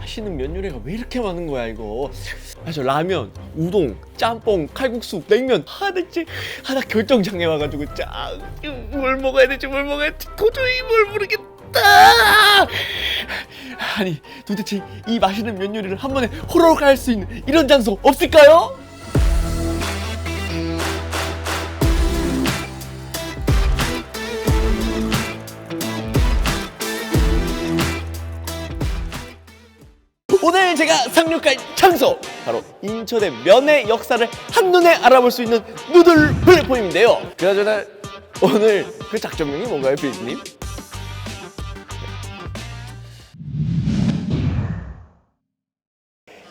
맛있는 면 요리가 왜 이렇게 많은 거야 이거? 아저 라면 우동 짬뽕 칼국수 냉면. 하나 진짜 하나 결정장애 와가지고 짠뭘 먹어야 될지? 뭘 먹어야 될지 도저히 뭘 모르겠다! 아니 도대체 이 맛있는 면 요리를 한 번에 호로록 할 수 있는 이런 장소 없을까요? 오늘 제가 상륙할 장소 바로 인천의 면의 역사를 한눈에 알아볼 수 있는 누들 플랫폼인데요 그나저나 오늘 그 작전명이 뭔가요 빌드님?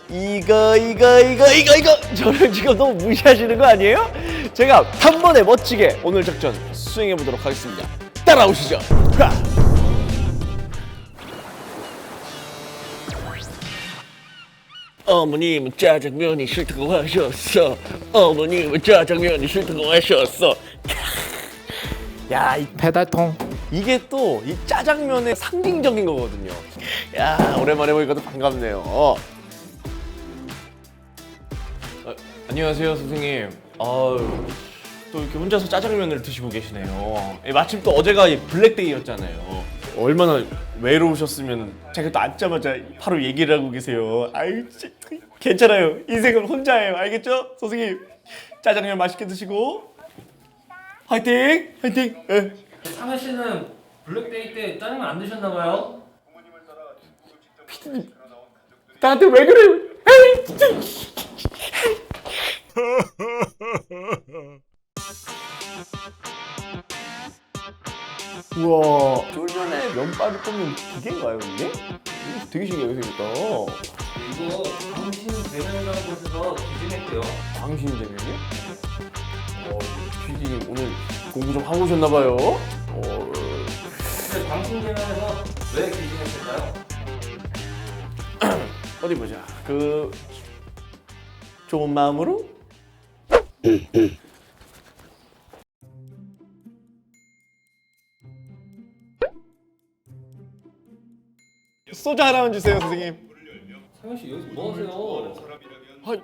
이거 이거 이거 이거 이거 저를 지금 너무 무시하시는 거 아니에요? 제가 한 번에 멋지게 오늘 작전 수행해 보도록 하겠습니다 따라오시죠 하! 어머님 짜장면이 싫다고 하셨어. 어머님 짜장면이 싫다고 하셨어. 야, 이- 배달통 이게 또 이 짜장면의 상징적인 거거든요. 야, 오랜만에 보니까 또 반갑네요. 어, 안녕하세요, 선생님. 아유, 또 이렇게 혼자서 짜장면을 드시고 계시네요. 예, 마침 또 어제가 이 블랙데이였잖아요. 얼마나 외로우셨으면 제가 또 앉자마자 바로 얘기를 하고 계세요. 아유, 괜찮아요. 인생은 혼자예요. 알겠죠, 선생님? 짜장면 맛있게 드시고 화이팅, 화이팅. 예. 상현 씨는 블랙데이 때 짜장면 안 드셨나 봐요? 나한테 왜 그래요? 에이, 진짜. 우와, 쫄 면발을 꼽는 기계인가요, 이게? 되게 신기하게 생겼다. 이거 당신 대면이라는 곳에서 기증했대요. 광신 대면이요? 어, PD님 오늘 공부 좀 하고 오셨나봐요. 어, 근데 당신 대면에서 왜 기증했을까요? 어디 보자. 그 좋은 마음으로? 소주 하나만 주세요, 선생님. 상현 씨 여기서 뭐 하세요? 아,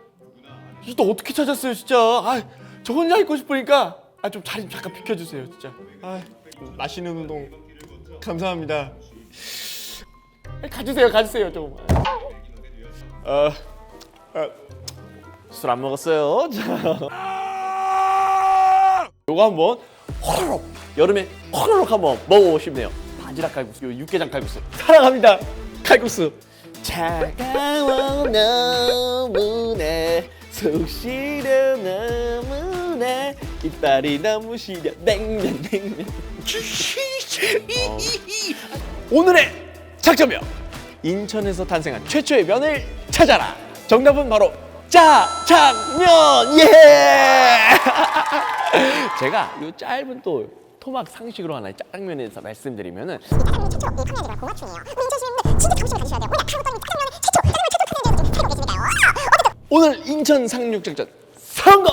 이또 어떻게 찾았어요, 진짜. 아, 저 혼자 있고 싶으니까 아, 좀 자리 좀 잠깐 비켜주세요, 진짜. 아, 맛있는 운동 감사합니다. 아, 가주세요, 가주세요, 좀. 어, 어, 술안 먹었어요. 자, 요거 한번 호로록 여름에 호로록 한번 먹어보고 싶네요. 바지락 칼국수, 요 육개장 칼국수. 사랑합니다. 칼국수. 차가워 너무나 속 시려 너무나 이빨이 너무 시려. 냉면 냉면. 어. 오늘의 작전명. 인천에서 탄생한 최초의 면을 찾아라. 정답은 바로 짜장면. 예! 제가 이 짧은 또 토막 상식으로 하나 짜장면에 대해서 말씀드리면은 짜장면이 최초 이 칸면이가 고마충이에요. 우리 인천 시민분들 진짜 자부심을 가지셔야 돼요. 오늘 한국 짜장면이 최초, 짜장면 최초 칸면이라고 살고 계시니까요. 오늘 인천 상륙작전 성공!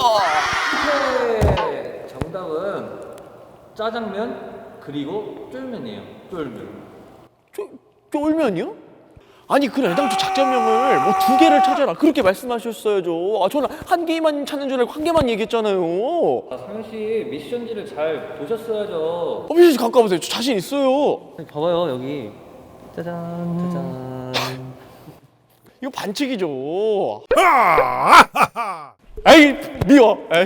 네, 정답은 짜장면 그리고 쫄면이에요. 쫄면. 쫄, 쫄면이요? 아니 그래 애당초 작전명을 뭐 두 개를 찾아라 그렇게 말씀하셨어야죠 아 저는 한 개만 찾는 줄 알고 한 개만 얘기했잖아요 어 아, 상현 씨 미션지를 잘 보셨어야죠. 미씨 가까우세요 저 자신 있어요 봐봐요 여기. 짜잔. 짜잔. 이거 반칙이죠 아이 미워 아이